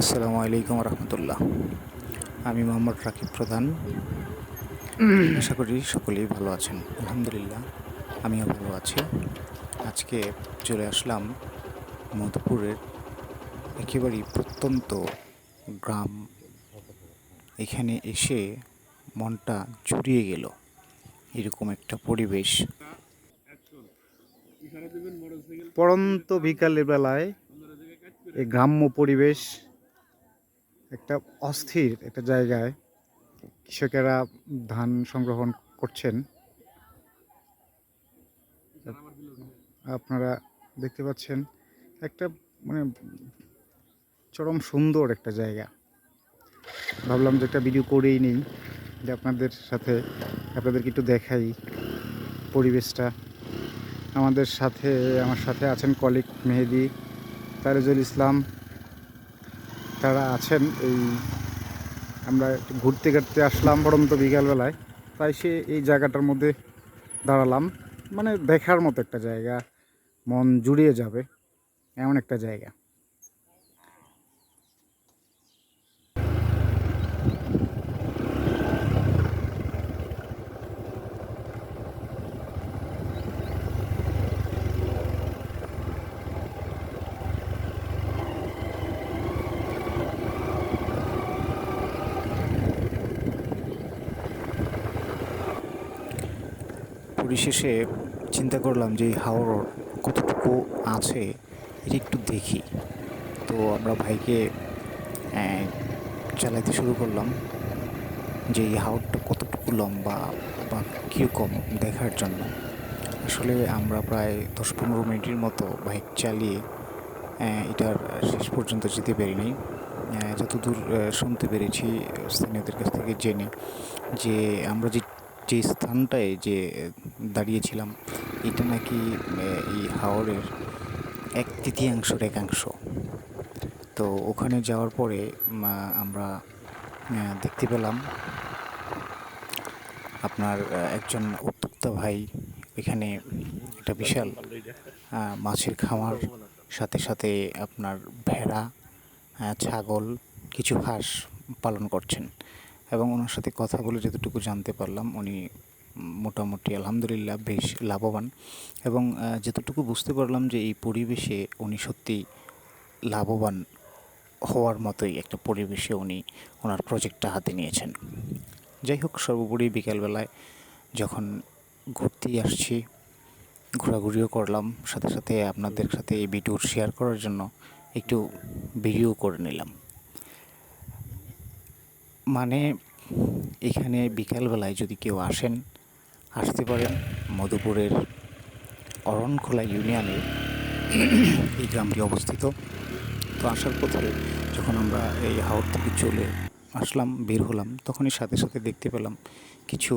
আসসালামু আলাইকুম রহমতুল্লাহ। আমি মোহাম্মদ রাকিব প্রধান। আশা করি সকলেই ভালো আছেন। আলহামদুলিল্লাহ আমিও ভালো আছি। আজকে চলে আসলাম মধুপুরের একেবারেই প্রত্যন্ত গ্রাম। এখানে এসে মনটা জুড়িয়ে গেল। এরকম একটা পরিবেশ। পড়ন্ত বিকালের বেলায় এই গ্রাম্য পরিবেশ একটা অস্থির একটা জায়গায় কৃষকেরা ধান সংগ্রহণ করছেন। আপনারা দেখতে পাচ্ছেন একটা মানে চরম সুন্দর একটা জায়গা। ভাবলাম যে একটা ভিডিও করেই নেই যে আপনাদের সাথে, আপনাদেরকে একটু দেখাই পরিবেশটা। আমাদের সাথে, আমার সাথে আছেন কলিক মেহেদি, তারেজুল ইসলাম। তারা আছেন, এই আমরা ঘুরতে ঘুরতে আসলাম পরন্ত বিকালবেলায়। তাই সে এই জায়গাটার মধ্যে দাঁড়ালাম। মানে দেখার মতো একটা জায়গা, মন জুড়িয়ে যাবে, এমন একটা জায়গা। পরিশেষে চিন্তা করলাম যে এই কতটুকু আছে? এটা একটু দেখি। তো আমরা ভাইকে চালাতে শুরু করলাম যে, এই হাওড়টা কতটুকু লম্বা বা কীরকম দেখার জন্য। আসলে আমরা প্রায় দশ পনেরো মিনিটের মতো বাইক চালিয়ে এটার শেষ পর্যন্ত যেতে পারিনি। যতদূর শুনতে পেরেছি, স্থানীয়দের কাছ থেকে জেনে যে, আমরা যে যে স্থানটায় যে, দাঁড়িয়েছিলাম, এটা নাকি এই হাওরের এক তৃতীয়াংশের একাংশ। তো ওখানে যাওয়ার পরে আমরা দেখতে পেলাম আপনার একজন উদ্যোক্তা ভাই এখানে একটা বিশাল মাছের খামার, সাথে সাথে আপনার ভেড়া ছাগল, কিছু হাঁস পালন করছেন। এবং ওনার সাথে কথা বলে যতটুকু জানতে পারলাম, উনি মোটামুটি আলহামদুলিল্লাহ বেশ লাভবান। এবং যতটুকু বুঝতে পারলাম যে এই পরিবেশে উনি সত্যি লাভবান হওয়ার মতোই একটা পরিবেশে উনি ওনার প্রজেক্টটা হাতে নিয়েছেন। যাই হোক, সর্বোপরি বিকেলবেলায় যখন ঘুরতেই আসছি, ঘোরাঘুরিও করলাম, সাথে সাথে আপনাদের সাথে এই ভিডিও শেয়ার করার জন্য একটু ভিডিও করে নিলাম। মানে এখানে বিকালবেলায় যদি কেউ আসেন, আসতে পারেন মধুপুরের অরণখোলা ইউনিয়নে এই গ্রামটি অবস্থিত। তো আসার পথে যখন আমরা এই হাওড় থেকে চলে আসলাম, বের হলাম, তখনই সাথে সাথে দেখতে পেলাম কিছু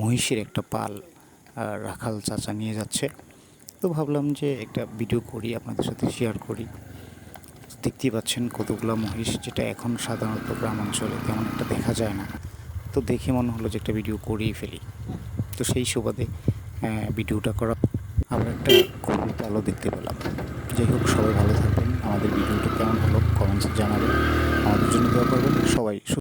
মহিষের একটা পাল রাখাল চাচা নিয়ে যাচ্ছে। তো ভাবলাম যে একটা ভিডিও করি, আপনাদের সাথে শেয়ার করি। দেখতেই পাচ্ছেন কতগুলো মহিষ যেটা এখন সাধারণত গ্রামাঞ্চলে তেমন একটা দেখা যায় না। তো দেখে মনে হলো যে একটা ভিডিও করেই ফেলি। তো সেই সুবাদে ভিডিওটা করা আমরা একটা খুবই ভালো দেখতে পেলাম। যাই হোক, সবাই ভালো থাকবেন। আমাদের ভিডিওটা কেমন হলো কমেন্টসে জানাবেন। আমাদের জন্য দোয়া করবেন। সবাই